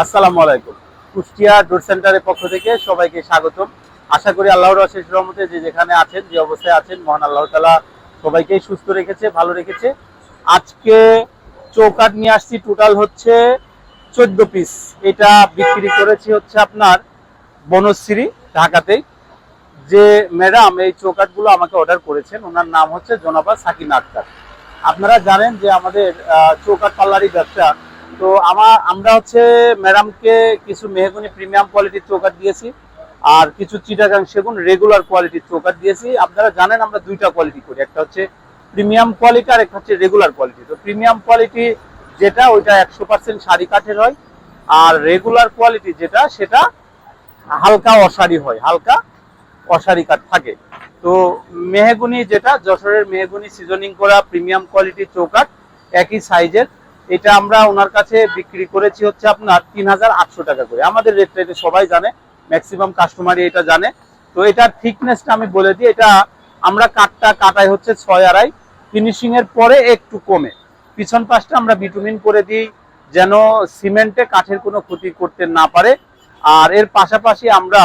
আসসালামু আলাইকুম। কুষ্টিয়া ডোর সেন্টারের পক্ষ থেকে সবাইকে স্বাগতম। আশা করি আল্লাহর অশেষ রহমতে যে যেখানে আছেন, যে অবস্থায় আছেন, মহান আল্লাহ তালা সবাইকেই সুস্থ রেখেছে, ভালো রেখেছে। আজকে চৌকাট নিয়ে আসছি টোটাল হচ্ছে চোদ্দ পিস এটা বিক্রি করেছি হচ্ছে আপনার বনশ্রী ঢাকাতেই। যে ম্যাডাম এই চৌকাটগুলো আমাকে অর্ডার করেছেন, ওনার নাম হচ্ছে জনাবা সাকিনা আক্তার। আপনারা জানেন যে আমাদের চৌকাট পাল্লারি ব্যবসা তো আমার, আমরা হচ্ছে ম্যাডামকে কিছু মেহগুনি প্রিমিয়াম কোয়ালিটির চৌকাট দিয়েছি, আর কিছু চিটাগাং সেগুন রেগুলার কোয়ালিটির চৌকাট দিয়েছি। আপনারা জানেন আমরা দুইটা কোয়ালিটি করি, একটা হচ্ছে প্রিমিয়াম কোয়ালিটি আর একটা হচ্ছে রেগুলার কোয়ালিটি তো প্রিমিয়াম কোয়ালিটি যেটা, ওইটা একশো পার্সেন্ট শাড়ি কাঠের হয়, আর রেগুলার কোয়ালিটি যেটা, সেটা হালকা অসারি হয়, হালকা অসারি কাঠ থাকে। তো মেহগুনি যেটা, যশোরের মেহগুনি সিজনিং করা প্রিমিয়াম কোয়ালিটির চৌকাঠ, একই সাইজের এটা আমরা ওনার কাছে বিক্রি করেছি হচ্ছে আপনার তিন হাজার আটশো টাকা করে। আমাদের রেট রেটে সবাই জানে ম্যাক্সিমাম কাস্টমারই এটা জানে। তো এটার থিকনেসটা আমি বলে দিই, এটা আমরা কাঠটা কাটাই হচ্ছে ছয় আড়াই। ফিনিশিং এর পরে একটু কমে। পিছন পাশটা আমরা বিটুমিন করে দিই, যেন সিমেন্টে কাঠের কোনো ক্ষতি করতে না পারে। আর এর পাশাপাশি আমরা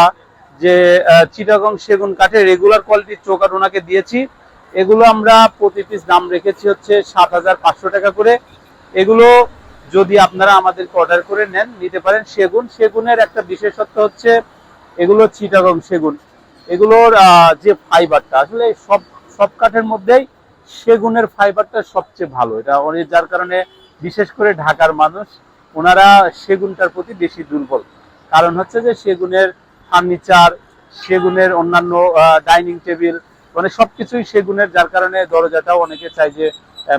যে চিটাগং সেগুন কাঠের রেগুলার কোয়ালিটির চৌকাঠ ওনাকে দিয়েছি। এগুলো আমরা প্রতি পিস দাম রেখেছি হচ্ছে সাত হাজার পাঁচশো টাকা করে। এগুলো যদি আপনারা আমাদেরকে অর্ডার করে নেন, নিতে পারেন সেগুন। সেগুনের একটা বিশেষত্ব হচ্ছে, এগুলো চিটাগং সেগুন। এগুলোর যে ফাইবারটা আসলে সব সব কাঠের মধ্যেই সেগুনের ফাইবারটা সবচেয়ে ভালো। এটা অনেক, যার কারণে বিশেষ করে ঢাকার মানুষ, ওনারা সেগুনটার প্রতি বেশি দুর্বল। কারণ হচ্ছে যে সেগুনের ফার্নিচার, সেগুনের অন্যান্য ডাইনিং টেবিল মানে সবকিছুই সেগুনের, যার কারণে দরজাটাও অনেকে চায় যে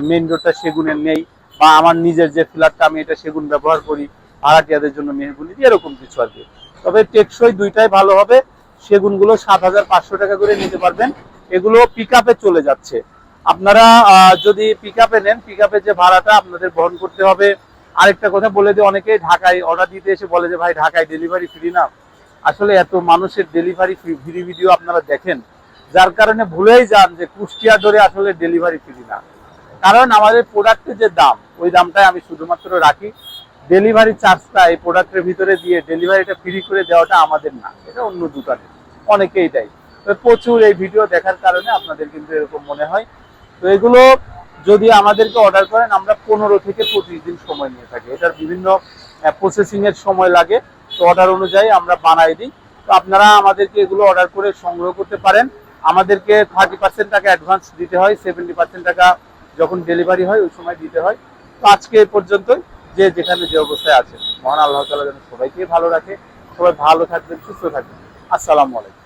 মেন ডোরটা সেগুনের নেই। বা আমার নিজের যে ফ্ল্যাটটা আমি এটা সেগুন ব্যবহার করি, ভাড়াটিয়াদের জন্য মেহগুনি দিয়ে এরকম কিছু আর কি। তবে টেকসই দুইটাই ভালো হবে, সেগুনগুলো সাত হাজার পাঁচশো টাকা করে নিতে পারবেন। এগুলো পিক চলে যাচ্ছে। আপনারা যদি পিক নেন পিক যে ভাড়াটা আপনাদের বহন করতে হবে, আরেকটা কথা বলে দিই, অনেকেই ঢাকায় অর্ডার দিতে এসে বলে যে, ভাই, ঢাকায় ডেলিভারি ফ্রি না। আসলে এত মানুষের ডেলিভারি ফ্রি ভিডিও আপনারা দেখেন। যার কারণে ভুলেই যান যে কুষ্টিয়া ধরে আসলে ডেলিভারি ফ্রি না। কারণ আমাদের প্রোডাক্টের যে দাম ওই দামটাই আমি শুধুমাত্র রাখি। ডেলিভারি চার্জটা এই প্রোডাক্টের ভিতরে দিয়ে ডেলিভারিটা ফ্রি করে দেওয়াটা আমাদের না, এটা অন্য দোকানে। অনেকেই দেয়। তো প্রচুর এই ভিডিও দেখার কারণে আপনাদের কিন্তু এরকম মনে হয়। তো এগুলো যদি আমাদেরকে অর্ডার করেন, আমরা পনেরো থেকে পঁচিশ দিন সময় নিয়ে থাকি। এটার বিভিন্ন প্রসেসিং এর সময় লাগে। তো অর্ডার অনুযায়ী আমরা বানাই দিই। তো আপনারা আমাদেরকে এগুলো অর্ডার করে সংগ্রহ করতে পারেন। আমাদেরকে থার্টি পার্সেন্ট টাকা অ্যাডভান্স দিতে হয়। সেভেন্টি পার্সেন্ট টাকা যখন ডেলিভারি হয়, ওই সময় দিতে হয়। তো আজকে এ পর্যন্তই। যে যেখানে যে অবস্থায় আছে, মহান আল্লাহ তালা যেন সবাইকে ভালো রাখে। সবাই ভালো থাকবেন, সুস্থ থাকবেন। আসসালামু আলাইকুম।